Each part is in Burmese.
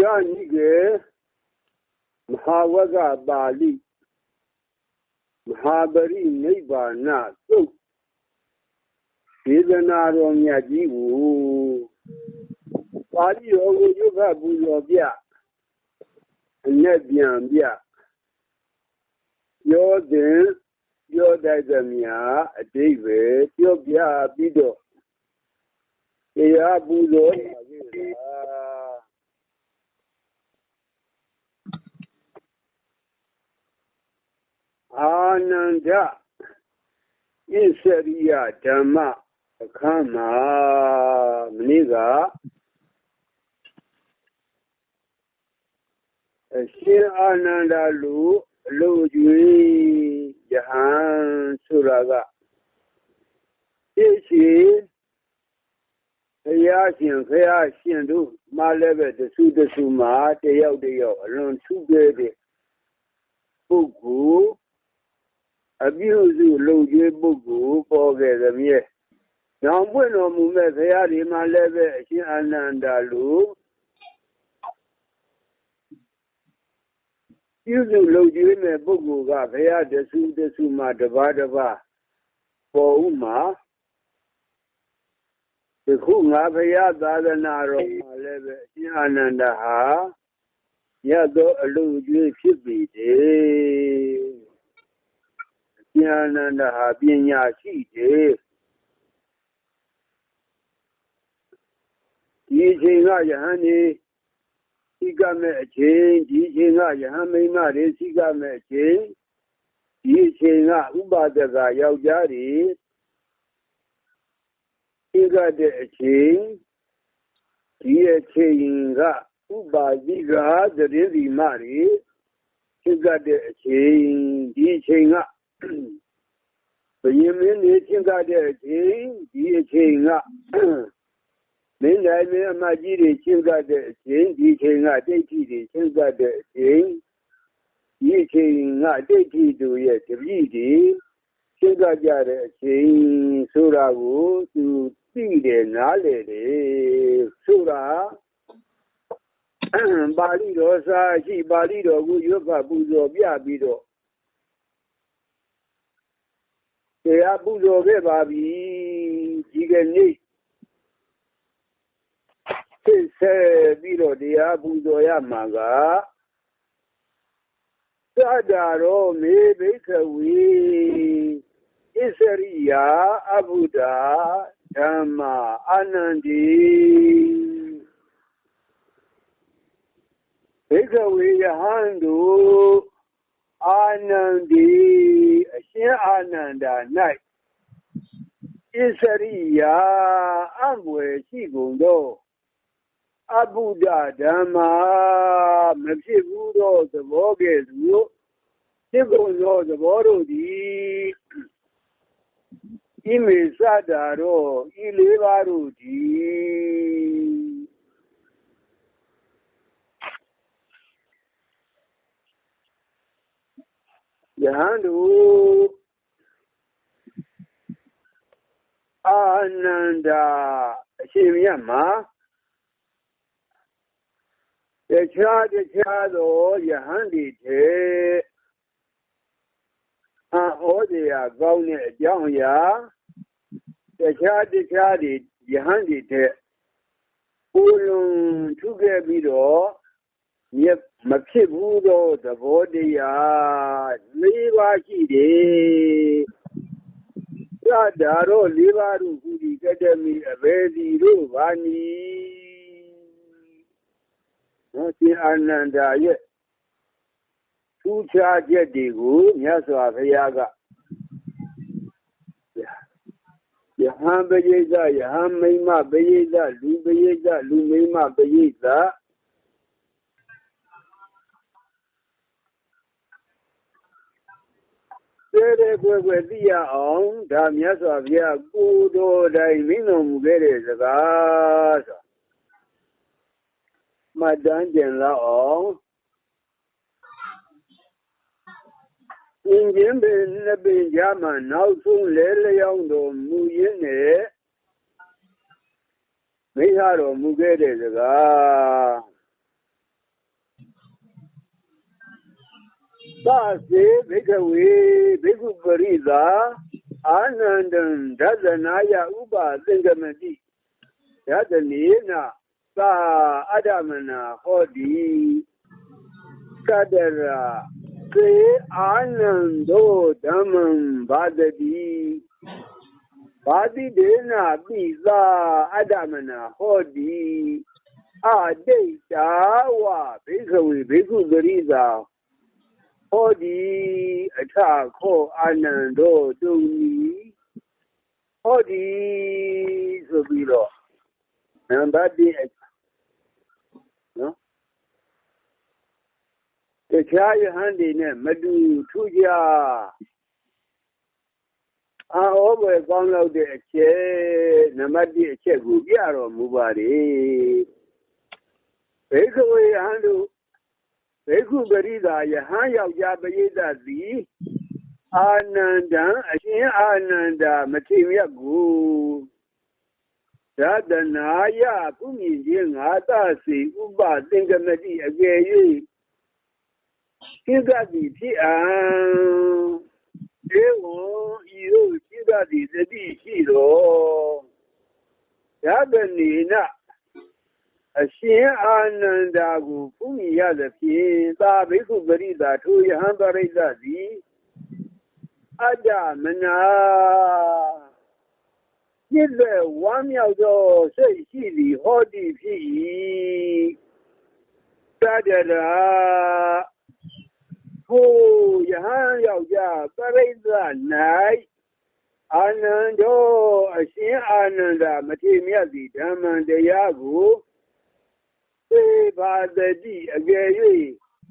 ရနိကေမဟာဝကပါဠိမဟာပရိနိဗ္ဗာနသုတ်ဒေသနာတော်မြတ်ကြီးကိုပါဠိတော်ကိုရုပ်ခပူဇော်ပြအနဲ့ပြန်ပြပြောတဲ့ပြောတတ်သမျှအတိတ်ပဲပြောပြပြီးတော့တရားပူဇော်ပါခဲ့တာ အာနန္ဒဣသရိယဓမ္မအခမ်းမှာမနေ့ကအရှင်အာနန္ဒလူအလို့ကျွေးယဟန်ဆိုတာကသိရှိဘုရားရှင်ဘုရားရှင်တို့မလည်းပဲတဆူတဆူမှာတယောက်တယောက်အလွန်ထူးခဲ့တဲ့ပုဂ္ဂိုလ် အပြုစုလုံကျွေးပုဂ္ဂိုလ်ပေါ်ခဲ့သမျှ။နောင်ပွင့်တော်မူမဲ့ဘုရားဒီမှာလည်းပဲအရှင်အာနန္ဒလူပြုစုလုံကျွေးမဲ့ပုဂ္ဂိုလ်ကဘုရားတဆူတဆူမှာတပါးတပါးပေါ်ဥမှာဒီခုငါဘုရားသာသနာတော်မှာလည်းပဲအရှင်အာနန္ဒဟာရသောအလုံကျွေးဖြစ်ပြီတဲ့အ ရှင်အာနန္ဒဟာပညာရှိတယ်ဒီအချိန်ကယဟန်နေစိကမဲ့အချိန်ဒီအချိန်ကယဟန်မိမတွေစိကမဲ့အချိန်ဒီအချိန်ကဥပဒကယောက်ျားတွေစိကတဲ့အချိန်ဒီအချိန်ကဥပါတိကသတိဒီမတွေစိကတဲ့အချိန်ဒီအချိန်က ဘယင်းမင်းနေစိကတဲ့အချိန်ဒီအချိန်ကမင်းတိုင်းမင်းအမကြီးတွေချင်းကတဲ့အချိန်ဒီချိန်ကဒိဋ္ဌိတွေချင်းကတဲ့အချိန်ဒီချိန်ကဒိဋ္ဌိတို့ရဲ့တပည့်တွေချင်းကကြတဲ့အချိန်ဆိုတာကိုသူသိတယ်နားလေတယ်ဆိုတာပါဠိတော်စာရှိပါဠိတော်ကိုရွတ်ဖတ်ပူဇော်ပြပြီးတော့ တရားပူဇော်ခဲ့ပါပြီဒီကနေ့သိဆက်ပြီးတော့တရားပူဇော်ရမှာကသတ္တရောမေဘိခဝေဣစရိယာအဘုဒ္ဓဓမ္မာအာနန္ဒီဘိခဝေယဟန်တို့ အာနန္ဒီအရှင်အာနန္ဒာ၌ဣစရိယာအံွယ်ရှိကုန်သောအဘုဒ္ဓဓမ္မာမဖြစ်ဘူးသောသဘောကဲ့သို့ဖြစ်ကုန်သောသဘောတို့သည်ဤမေစတာတော့ဤလေးပါးတို့သည်ယ ဟန်တို့အာနန္ဒာအရှင်မြတ်မှာတခြားတခြားသောယဟန်ဒီတဲ့အာဩဒေယကောင်းတဲ့အကြောင်းအရာတခြားတခြားဒီယဟန်ဒီတဲ့ပူလွန်ထုခဲ့ပြီးတော့မြတ် မဖြစ်ဘူးသောသဘောတရား၄ပါးရှိတယ်။သာဒါတော့၄ပါးတို့ဟူဒီကတမီအဘယ်စီတို့ဘာနီနော်ရှင်အာနန္ဒာရဲ့ထူးခြားချက်တွေကိုမြတ်စွာဘုရားကယဟန်ပရိသယဟန်မိမပရိသလူပရိသလူမိမပရိသ တဲတဲ့ကွယ်ကွယ်သိရအောင်ဒါမြတ်စွာဘုရားကိုတော်တိုင်မိန်တော်မူခဲ့တဲ့စကားဆိုမှတ်တမ်းကျင်လောက်အောင်အင်းကျင်းပင်နှစ်ပင်ကြားမှာနောက်ဆုံးလဲလျောင်းတော်မူရင်းနဲ့မိဟာတော်မူခဲ့တဲ့စကား သာစေဘိကဝေဘိကုပရိသာအာနန္ဒံဒသနာယဥပါသင်္ကမတိယတနေနသာအဒမနာဟောတိကတရာသေအာနန္ဒောဓမ္မံဘာတတိဘာတိဒေနာပိသာအဒမနာဟောတိအဒိတာဝဘိကဝေဘိကုပရိသာ ဟောဒီအထခောအာနန္ဒောတုန်ဤဟောဒီဆိုပြီးတော့နံပါတ်1နော်တခြားယဟန်တွေနဲ့မတူထူးခြားအာဟောပွဲကောင်းလောက်တဲ့အချက်နံပါတ်1အချက်ကိုပြတော်မူပါတယ်ဘေကဝေယဟန်တို့ ဘေခုပရိသာယဟန်ယောက်ျားပရိသတ်သည်အာနန္ဒံအရှင်အာနန္ဒာမထေမြတ်ကိုသဒနာယပုမြင်ခြင်းငါသစီဥပသင်္ကမတိအကယ်၍ကိကတိဖြစ်အံေဝံဤသို့ကိကတိတတိရှိတော်ယတနေန အရှင်အာနန္ဒာကိုဘုမြင်ရသဖြင့်သာဘိက္ခုပရိသထိုယဟံပရိသသည်အတ္တမနာပြည့်တဲ့ဝမ်းမြောက်သောစိတ်ရှိသည်ဟောတိဖြစ်၏တတရာဟိုယဟန်ယောက်ျားပရိသ၌အာနန္ဒောအရှင်အာနန္ဒာမထေမြတ်သည်ဓမ္မံတရားကို သေဘာတတိအကယ်၍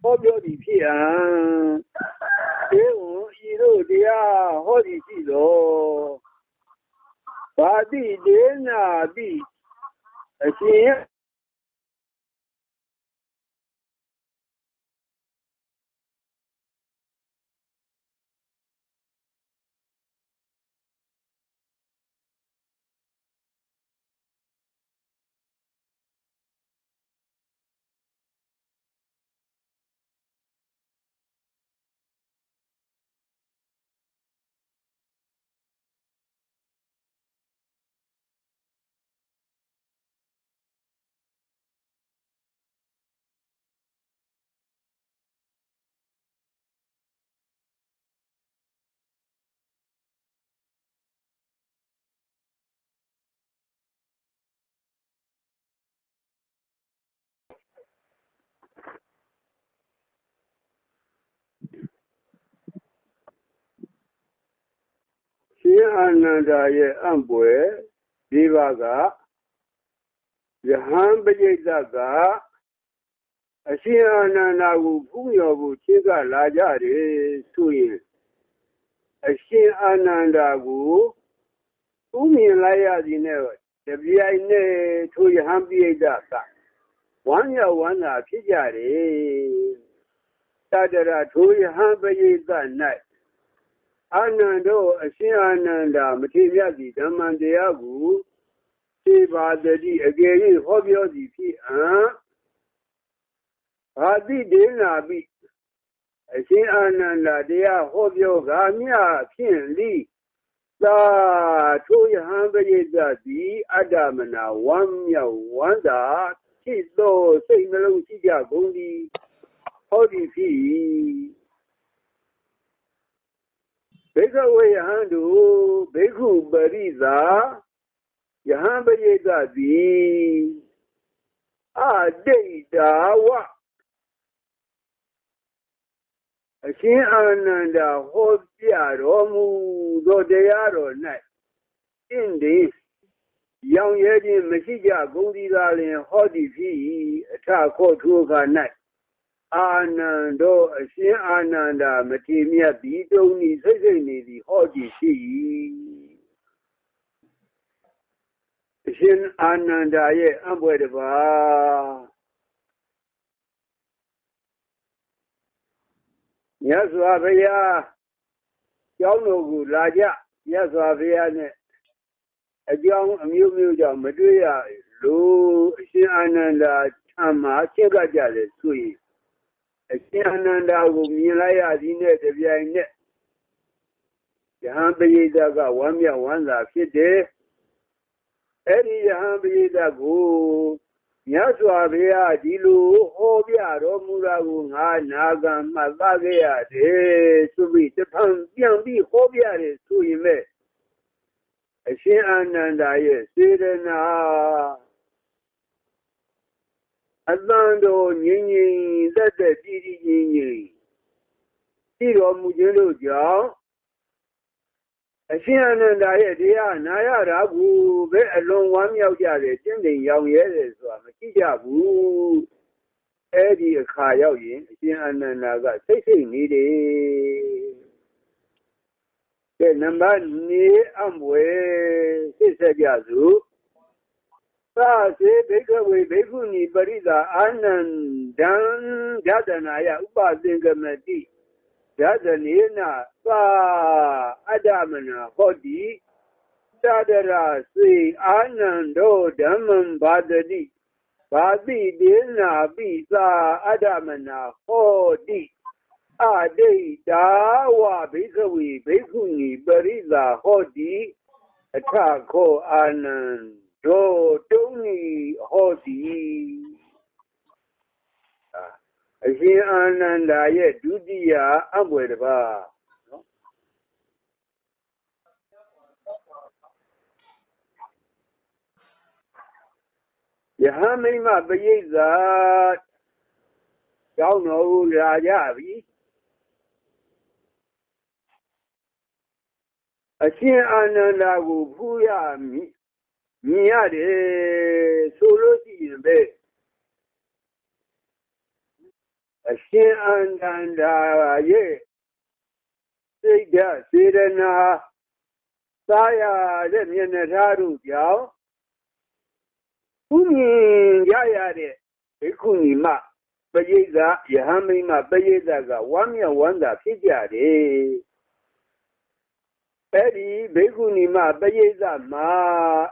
ဟောပြောသည်ဖြစ်ဟံေဝံဤတို့တရားဟောသည်ရှိတော်ဘာတိဒေနာတိအရှင် ရှင်အာနန္ဒာရဲ့အံ့ပွဲဒီပါကယဟန်ပရိသတ်ကအရှင်အာနန္ဒာကိုဖူးမြော်ဖို့ချင်းကလာကြတယ်ဆိုရင်အရှင်အာနန္ဒာကိုဥမြင်လိုက်ရသည်နဲ့တပြိုင်နက်ထိုယဟန်ပရိသတ်ကဝမ်းမြောက်ဝမ်းသာဖြစ်ကြတယ်တတရထိုယဟန်ပရိသတ်၌ အာနန္ဒောအရှင်အာနန္ဒာမထေရသည်ဓမ္မတရားကိုသေပါတတိအကယ်၍ဟောပြောသည်ဖြစ်အံဘာတိဒေနာပိအရှင်အာနန္ဒာတရားဟောပြောကားမြဖြင့်လိသာထိုယဟံပရိသသည်အတ္တမနာဝမ်းမြောက်ဝမ်းသာဖြစ်သောစိတ်နှလုံးရှိကြကုန်သည်ဟောသည်ဖြစ် ဘေကဝေယဟန်တုဘေခုပရိသာယဟန်ပရိသသည်အဒိတာဝအရှင်အာနန္ဒာဟောပြတော်မူသောတရားတော်၌အင်းဒီရောင်ရဲခြင်းမရှိကြကုန်သည်သာလျှင်ဟောသည်ဖြစ်အထခောထိုအခါ၌ အာနန္ဒောအရှင်အာနန္ဒာမထေမြတ်သည်တုံဤစိတ်စိတ်နေသည်ဟောကြည့်ရှိ၏အရှင်အာနန္ဒာရဲ့အံပွဲတစ်ပါးမြတ်စွာဘုရားကျောင်းတော်ကိုလာကြမြတ်စွာဘုရားနဲ့အကြောင်းအမျိုးမျိုးကြောင့်မတွေ့ရလို့အရှင်အာနန္ဒာထံမှာချက်ကြကြတယ်ဆိုရင် အရှင်အနန္ဒာကိုမြင်လိုက်ရသည်နဲ့တပြိုင်နက်ယဟန်ပရိသတ်ကဝမ်းမြောက်ဝမ်းသာဖြစ်တယ်အဲ့ဒီယဟန်ပရိသတ်ကိုမြတ်စွာဘုရားဒီလိုဟောပြတော်မူတာကိုငါနာခံမှတ်သားခဲ့ရတယ်ဆိုပြီးတဖန်ပြန်ပြီးဟောပြတယ်ဆိုရင်မဲ့အရှင်အာနန္ဒာရဲ့စေရနာ အတန်တော်ငြိမ်ငြိမ်သက်သက်တည်တည်ငြိမ်ငြိမ်ရှိတော်မူခြင်းတို့ကြောင့်အရှင်အနန္ဒာရဲ့တရားနာရတာကူပဲအလွန်ဝမ်းမြောက်ကြတယ်ကျင့်တယ်ရောင်ရဲတယ်ဆိုတာမရှိကြဘူးအဲ့ဒီအခါရောက်ရင်အရှင်အနန္ဒာကစိတ်စိတ်နေတယ်ကဲနံပါတ်2အမွေစစ်ဆက်ကြစို့ သာစေဘိကဝေဘိက္ခုနီပရိသာအာနန္ဒံဓဒနာယဥပသင်္ကမတိဓဒနေနသာအဒမနာဟောတိသဒရစေအာနန္ဒောဓမ္မံဘာတတိဘာတိဒေနာပိသာအဒမနာဟောတိအဒိတာဝဘိကဝေဘိက္ခုနီပရိသာဟောတိအထခောအာနန္တို့တုံးနီဟောတိအရှင်အာနန္ဒာရဲ့ဒုတိယအဘွယ်တစ်ပါးနော်ယဟမိမပရိစ္ဆာကြောင်းတော်ကိုလာကြပြီအရှင်အာနန္ဒာကိုဖူးရမည် မြင်ရတယ်ဆိုလို့ရှိရင်ပဲအရှင်အန္တန္တာရဲ့စိတ်ဓာတ်စေရနာသာရတဲ့မျက်နှာထားတို့ကြောင့်ဥမြင်ရရတဲ့ဘိက္ခုနီမပရိသယဟမိမပရိသကဝမ်းမြောက်ဝမ်းသာဖြစ်ကြတယ် အဲ့ဒီဘိက္ခုနီမပရိသမှာ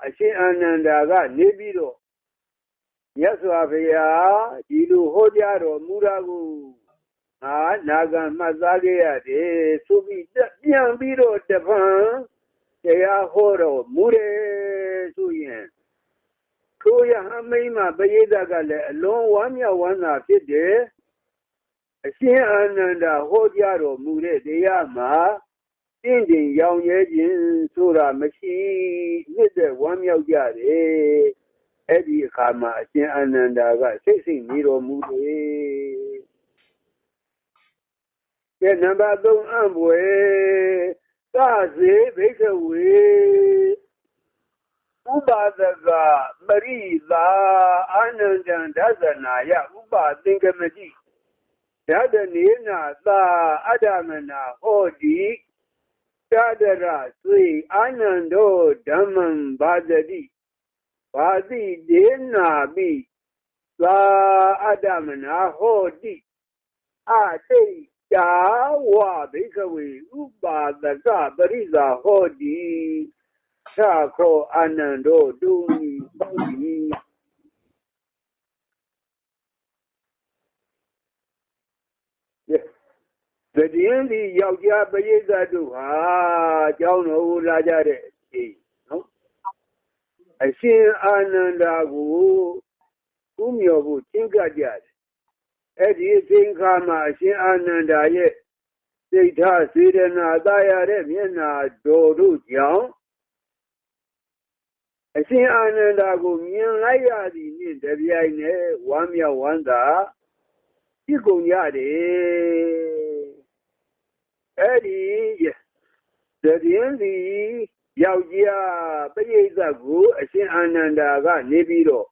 အရှင်အာနန္ဒာကနေပြီးတော့မြတ်စွာဘုရားဒီလိုဟောကြားတော်မူတာကိုငါနာဂံမှတ်သားခဲ့ရတယ်ဆိုပြီးပြန်ပြီးတော့တပံတရားဟောတော်မူတယ်ဆိုရင်ထိုယဟမိမပရိသကလည်းအလွန်ဝမ်းမြောက်ဝမ်းသာဖြစ်တယ်အရှင်အာနန္ဒာဟောကြားတော်မူတဲ့တရားမှာ တင့်တယ်ရောင်ရဲခြင်းဆိုတာမရှိမြစ်တဲ့ဝမ်းမြောက်ကြတယ်အဲ့ဒီအခါမှာအရှင်အာနန္ဒာကစိတ်စိတ်နေတော်မူတယ်ကဲနံပါတ်3အံဘွယ်သစေဘိကဝေဥပါဒကပရိသာအာနန္ဒံဒသနာယဥပသင်္ကမတိဓဒနေနာသာအဒမနာဟောတိ တဒရသွေအာနန္ဒောဓမ္မံဘာဇတိဘာတိဒေနာပိသာအဒမနာဟောတိအတိတာဝဘိကဝေဥပါဒကပရိသာဟောတိသခောအာနန္ဒောတုံဤ ပုဒ္ဓိတည်င်းဒီယောက်ျားပရိသတ်တို့ဟာအကြောင်းတော်ကိုလာကြတဲ့အချိန်နော်အရှင်အာနန္ဒာကိုဥမြော်ဖို့ချင်းကပ်ကြတယ်အဲ့ဒီအချိန်ခါမှာအရှင်အာနန္ဒာရဲ့စိတ်ထားစေရနာသာရတဲ့မျက်နာတော်တို့ကြောင့်အရှင်အာနန္ဒာကိုမြင်လိုက်ရသည်နှင့်တပြိုင်နက်ဝမ်းမြောက်ဝမ်းသာဖြစ်ကုန်ကြတယ် အဲ့ဒီတည်င်းဒီယောက်ျားပရိသတ်ကိုအရှင်အာနန္ဒာကနေပြီးတော့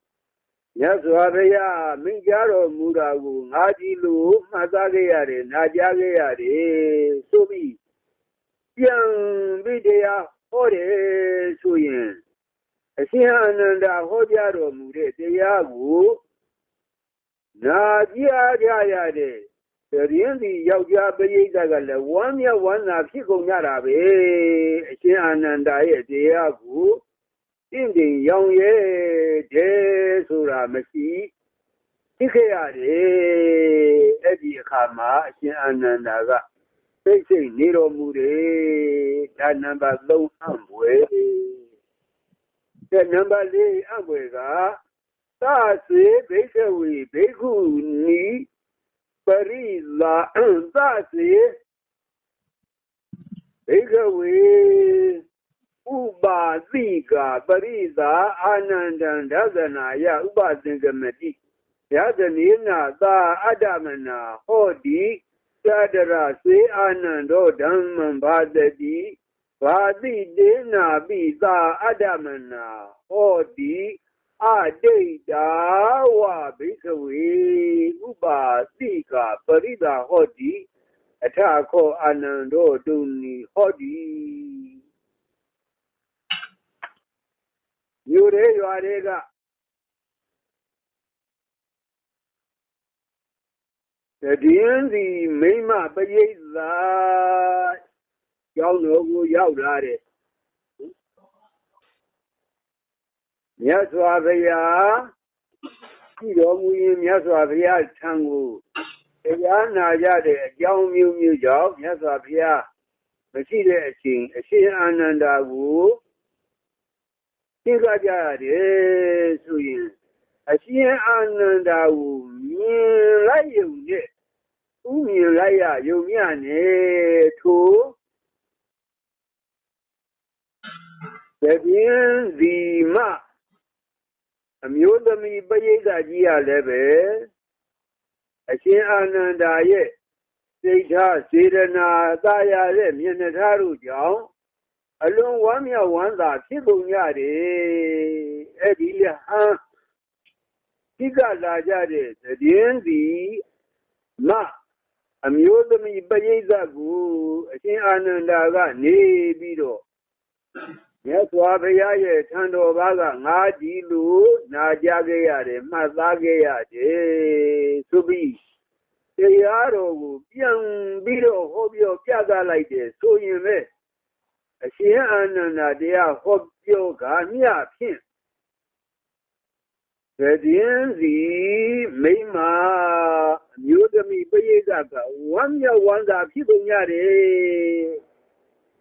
မြတ်စွာဘုရားမိန့်ကြားတော်မူတာကိုငါဒီလိုမှတ်သားခဲ့ရတယ်နာကြားခဲ့ရတယ်ဆိုပြီးပြန်ပြီးတရားဟောတယ်ဆိုရင်အရှင်အာနန္ဒာဟောကြားတော်မူတဲ့တရားကိုနာကြားကြရတဲ့တ ရင်ဒီယောက်ျားပရိသတ်ကလည်းဝမ်းမြောက်ဝမ်းသာဖြစ်ကုန်ကြတာပဲအရှင်အာနန္ဒာရဲ့တရားကိုတင့်တယ်ရောင်ရဲတယ်ဆိုတာမရှိဖြစ်ခဲ့ရတယ်အဲ့အဲ့ဒီအခါမှာအရှင်အာနန္ဒာကစိတ်စိတ်နေတော်မူတယ်ဒါနံပါတ်3အံ့ဘွယ်တဲ့နံပါတ်4အံ့ဘွယ်ကသာစေဘိက္ခဝေဘိက္ခုနီ ပရိလာသာစေဘိက္ခဝေဥပါတိကပရိသာအာနန္ဒံဒ သနာယဥပသင်္ကမတိယသနေနာသာအတ္တမနာဟောတိသတ္တရစေအာနန္ဒောဓမ္မံဘာတတိဘာတိတေနာပိသာအတ္တမနာဟောတိအတိတ်တာဝဘိကဝေဥပါတိကပရိဒါဟောတိအထခောအာနန္ဒောတုန်နီဟောတိမြို့ရဲရွာတွေကတည်င်းစီမိမပရိသတ်ကျောင်းတော်ကိုရောက်လာတ မြတ်စွာဘုရားကြည့်တော်မူရင်မြတ်စွာဘုရားထံကိုတရားနာကြတဲ့အကြောင်းမျိုးမျိုးကြောင့်မြတ်စွာဘုရားမရှိတဲ့အချိန်အရှင်အာနန္ဒာကိုသိကြကြရတယ်ဆိုရင်အရှင်အာနန္ဒာကိုမြင်လိုက်ရုံနဲ့ဥမြင်လိုက်ရယုံမြနဲ့ထိုသဘင်းဒီမ အမျိုးသမီးပရိသတ်ကြီးရလည်းပဲအရှင်အာနန္ဒာရဲ့စိတ်ထားစေရနာသာရတဲ့မျက်နှာထားတို့ကြောင့်အလွန်ဝမ်းမြောက်ဝမ်းသာဖြစ်ပုံရတယ်အဲ့ဒီလဟန်ဒီကလာကြတဲ့သတင်းဒီမအမျိုးသမီးပရိသတ်ကိုအရှင်အာနန္ဒာကနေပြီးတော့ မြတ်စွာဘုရားရဲ့ထံတော်ဘာကငါဒီလိုနာကြခဲ့ရတယ်မှတ်သားခဲ့ရတယ်ဆိုပြီးတရားတော်ကိုပြန်ပြီးတော့ဟောပြောပြသလိုက်တယ်ဆိုရင်ပဲအရှင်အာနန္ဒာတရားဟောပြောကမြဖြင့်သတည်းစီမိမအမျိုးသမီးပရိသတ်ကဝမ်းမြောက်ဝမ်းသာဖြစ်ပုံရတယ်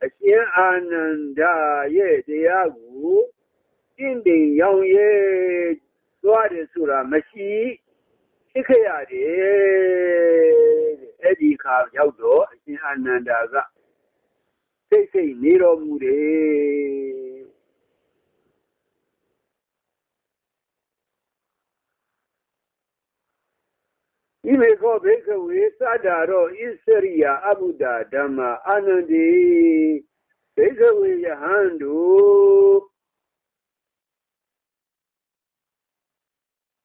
အရှင်အာနန္ဒာရဲ့တရားကိုတင့်တယ်ရောင်ရဲသွားတယ်ဆိုတာမရှိဖြစ်ခဲ့ရတယ်အဲ့ဒီခါရောက်တော့အရှင်အာနန္ဒာကစိတ်စိတ်နေတော်မူတယ် ဣမေခောဘေကဝေသတ္တာရောဣစရိယအဘုဒ္ဓဓမ္မအာနန္တိဘေကဝေယဟန္တု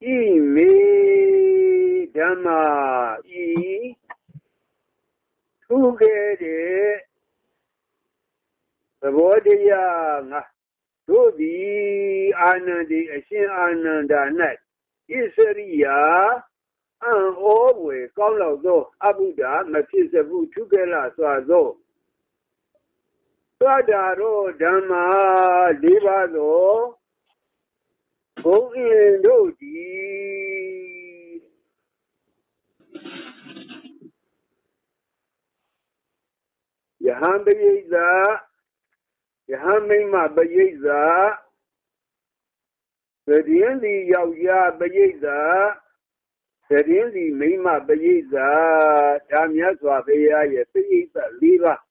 ဣမေဓမ္မာဤထုခဲ့တဲ့သဘောတရားငါတို့သည်အာနန္တိအရှင်အာနန္ဒာ၌ဣစရိယ အံ့ဩဝေကောင်းလောက်သောအဘုဒ္ဓမဖြစ်စဘူးထုခဲ့လာစွာသောသတ္တာရောဓမ္မာ၄ပါးသောဘုံအင်းတို့သည်ယဟန်ပိဋကယဟန်မိမပိဋကသတည်င်းဒီယောက်ျားပိဋက သရင်စီမိမပရိစ္ဆာဒါမြတ်စွာဘုရားရဲ့ပရိစ္ဆာ၄ပါး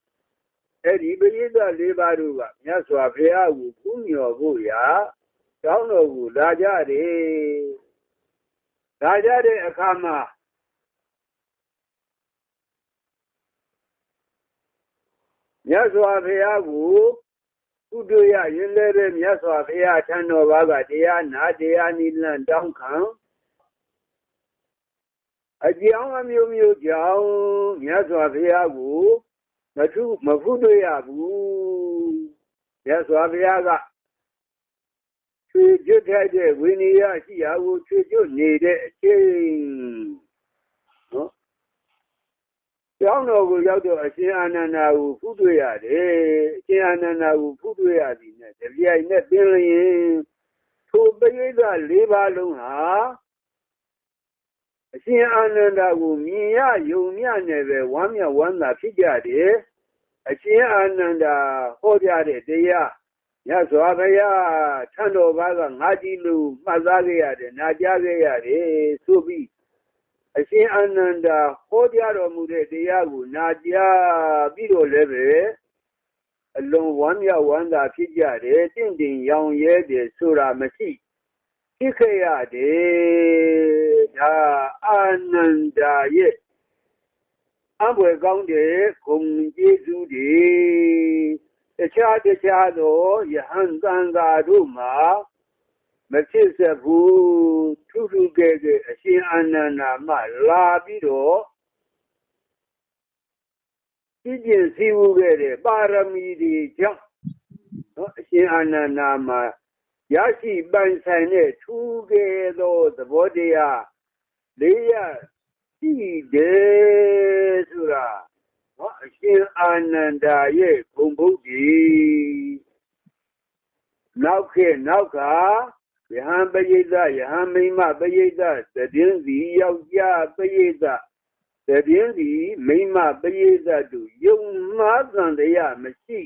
အဲ့ဒီပရိစ္ဆာ၄ပါးတို့ကမြတ်စွာဘုရားကိုကုညော်ဖို့ရာတောင်းတော်ကိုလာကြတယ်လာကြတဲ့အခါမှာမြတ်စွာဘုရားကိုကုတွေ့ရရင်လည်းမြတ်စွာဘုရားထံတော်ဘာကတရားနာတရားနိလန့်တောင်းခံ အကြောင်းအမျိုးမျိုးကြောင့်မြတ်စွာဘုရားကိုမထုမဖုတွေ့ရဘူးမြတ်စွာဘုရားကချွေကျွတ်ထိုက်တဲ့ဝိနည်းရရှိရာကိုချွေကျွတ်နေတဲ့အချိန်နော်ကျောင်းတော်ကိုရောက်တော့အရှင်အာနန္ဒာကိုဖုတွေ့ရတယ်အရှင်အာနန္ဒာကိုဖုတွေ့ရသည်နဲ့တပြိုင်နဲ့ပင်လျင်ထိုပရိသတ်၄ပါးလုံးဟာ အအရှင်အာနန္ဒာကိုမြင်ရယုံမြနဲ့ပဲဝမ်းမြောက်ဝမ်းသာဖြစ်ကြတယ်အရှင်အာနန္ဒာဟောပြတဲ့တရားမြတ်စွာဘုရားထံတော်ဘာကငါကြည့်လို့မှတ်သားခဲ့ရတယ်နာကြားခဲ့ရတယ်ဆိုပြီးအရှင်အာနန္ဒာဟောကြားတော်မူတဲ့တရားကိုနာကြားပြီးတော့လည်းပဲအလွန်ဝမ်းမြောက်ဝမ်းသာဖြစ်ကြတယ်တင့်တယ်ရောင်ရဲတယ်ဆိုတာမရှိ ဖြစ်ခဲ့ရတယ်ဒါအာနန္ဒာရဲ့အဘွယ်ကောင်းတဲ့ဂုဏ်ကျေးဇူးတွေတခြားတခြားသောယဟန်တန်ဃာတို့မှာမဖြစ်စဘူးထုထုကဲကဲအရှင်အာနန္ဒာမှလာပြီးတော့ကြည်ကျင်စည်းဝေးခဲ့တဲ့ပါရမီတွေကြောင့်နော်အရှင်အာနန္ဒာမှာ ရရှိပိုင်ဆိုင်တဲ့ထူးကဲသောသဘောတရားလေးရရှိတယ်ဆိုတာနော်အရှင်အာနန္ဒာရဲ့ဂုံဘုဒ္ဓီနောက်ခေနောက်ကယဟန်ပရိသယဟန်မိမပရိသသတည်င်းစီယောက်ျားပရိသသတည်င်းစီမိမပရိသတို့ယုံမှားသံတရားမရှိ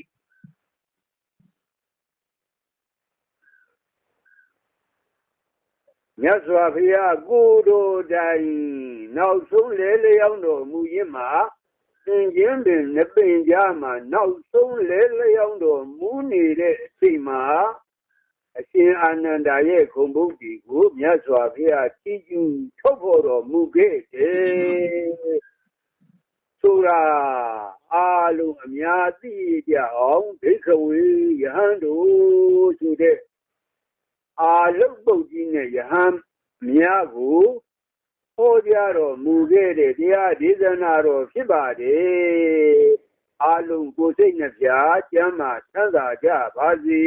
မြတ်စွာဘုရားကိုယ်တော်တိုင်နောက်ဆုံးလဲလျောင်းတော်မူရင်းမှာသင်ခြင်းပင်နှစ်ပင်ကြားမှာနောက်ဆုံးလဲလျောင်းတော်မူနေတဲ့အချိန်မှာအရှင်အာနန္ဒာရဲ့ခုံဘုဒ္ဓီကိုမြတ်စွာဘုရားကြည်ကျူထုတ်ဖို့တော်မူခဲ့တယ်ဆိုတာအားလုံးအများသိကြအောင်ဒိဋ္ဌဝေယဟန်တို့ဆိုတဲ့ အာလုတ်ပုတ်ကြီးနဲ့ယဟန်များကိုဟောကြားတော်မူခဲ့တဲ့တရားဒေသနာတော်ဖြစ်ပါတယ်အာလုံးကိုယ်စိတ်နှပြကျမ်းမာချမ်းသာကြပါစေ